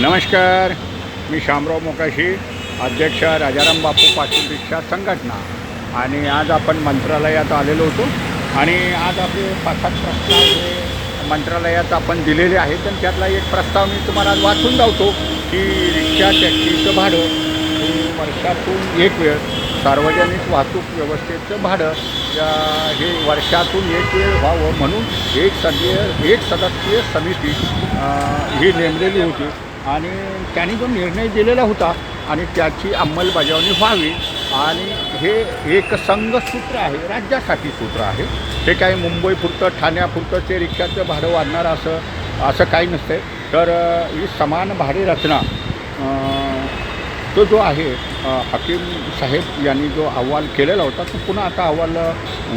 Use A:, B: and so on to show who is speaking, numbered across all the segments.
A: नमस्कार मी शामराव मोकाशी अध्यक्ष राजाराम बापू पाटील रिक्षा संघटना. आणि आज आपण मंत्रालयात आलेलो होतो. आणि आज आपले पाच सात प्रस्ताव हे मंत्रालयात आपण दिलेले आहेत. आणि त्यातला एक प्रस्ताव मी तुम्हाला आज वाचून लावतो की रिक्षा टॅक्सीचं भाडं हे वर्षातून एक वेळ सार्वजनिक वाहतूक व्यवस्थेचं भाडं हे वर्षातून एक वेळ व्हावं म्हणून एक सदस्य एक सदस्यीय समिती ही नेमलेली होती. आणि त्यांनी जो निर्णय दिलेला होता आणि त्याची अंमलबजावणी व्हावी आणि हे एक संघ सूत्र आहे राज्यासाठी सूत्र आहे. हे काही मुंबईपुरतं ठाण्यापुरतं ते रिक्षाचं भाडं वाढणार असं असं काही नसतं. तर ही समान भाडे रचना तो जो आहे हकीम साहेब यांनी जो अहवाल केलेला होता तो पुन्हा आता अहवाल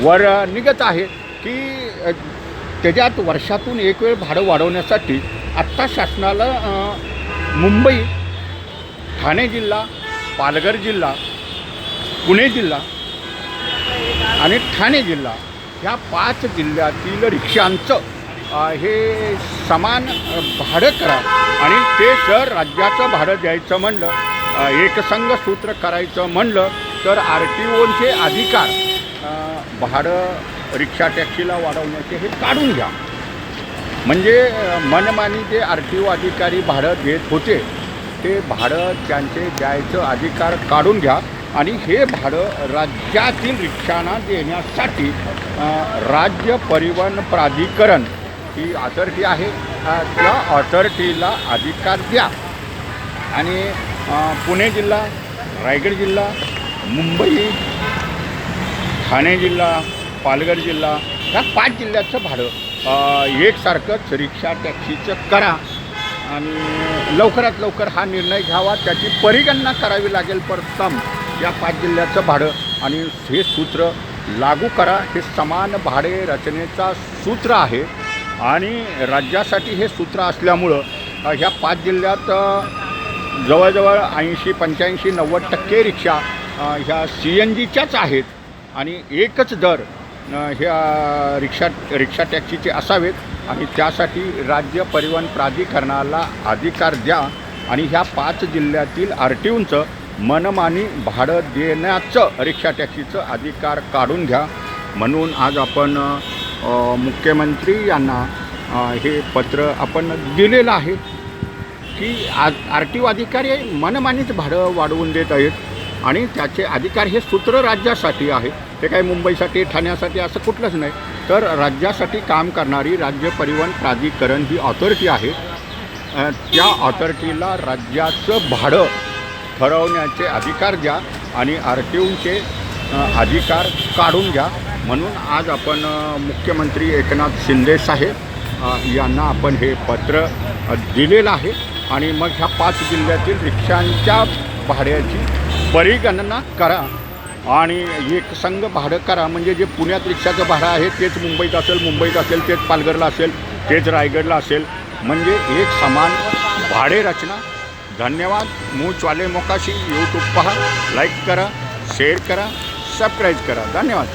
A: वर निघत आहे की त्याच्यात वर्षातून एक वेळ भाडं वाढवण्यासाठी आत्ता शासनाला मुंबई ठाणे जिल्हा पालघर जिल्हा पुणे जिल्हा आणि ठाणे जिल्हा ह्या पाच जिल्ह्यातील रिक्षांचं हे समान भाडं करा. आणि ते जर राज्याचं भाडं द्यायचं म्हणलं एकसंघ सूत्र करायचं म्हणलं तर आर टी ओचे अधिकार भाडं रिक्षा टॅक्सीला वाढवण्याचे हे काढून घ्या. म्हणजे मनमानी जे आर टी ओ अधिकारी भाडं देत होते ते भाडं त्यांचे द्यायचं अधिकार काढून घ्या आणि हे भाडं राज्यातील रिक्षांना देण्यासाठी राज्य परिवहन प्राधिकरण ही ऑथॉरिटी आहे. त्या ऑथॉरिटीला अधिकार द्या. आणि पुणे जिल्हा रायगड जिल्हा मुंबई ठाणे जिल्हा पालघर जिल्हा ह्या पाच जिल्ह्याचं भाडं एकसारखंच रिक्षा टॅक्सीचं करा आणि लवकरात लवकर हा निर्णय घ्यावा. त्याची परिगणना करावी लागेल प्रथम या पाच जिल्ह्याचं भाडं. आणि हे सूत्र लागू करा. हे समान भाडे रचनेचा सूत्र आहे. आणि राज्यासाठी हे सूत्र असल्यामुळं ह्या पाच जिल्ह्यात जवळजवळ ऐंशी पंच्याऐंशी नव्वद टक्के रिक्षा ह्या सी एन जीच्याच आहेत. आणि एकच दर ह्या रिक्षा रिक्षा टॅक्सीचे असावेत आणि त्यासाठी राज्य परिवहन प्राधिकरणाला अधिकार द्या आणि ह्या पाच जिल्ह्यातील आर टी ओंचं मनमानी भाडं देण्याचं रिक्षा टॅक्सीचं अधिकार काढून घ्या. म्हणून आज आपण मुख्यमंत्री यांना हे पत्र आपण दिलेलं आहे की आज आर टी ओ अधिकारी मनमानीच भाडं वाढवून देत आहेत आणि त्याचे अधिकार हे सूत्र राज्यासाठी आहे. ते काही मुंबईसाठी ठाण्यासाठी असं कुठलंच नाही. तर राज्यासाठी काम करणारी राज्य परिवहन प्राधिकरण ही ऑथॉरिटी आहे. त्या ऑथॉरिटीला राज्याचं भाडं ठरवण्याचे अधिकार द्या आणि आर टी ओचे अधिकार काढून घ्या. म्हणून आज आपण मुख्यमंत्री एकनाथ शिंदे साहेब यांना आपण हे पत्र दिलेलं आहे. आणि मग ह्या पाच जिल्ह्यातील रिक्षांच्या भाड्याची परिगणना करा. आणि एक संघ भाडं करा म्हणजे जे पुण्यात रिक्षाचं भाडं आहे तेच मुंबईत असेल मुंबईत असेल तेच पालघरला असेल तेच रायगडला असेल म्हणजे एक समान भाडे रचना. धन्यवाद. मूचवाले मोकाशी. यूट्यूब पहा. लाईक करा. शेअर करा. सबस्क्राईब करा. धन्यवाद.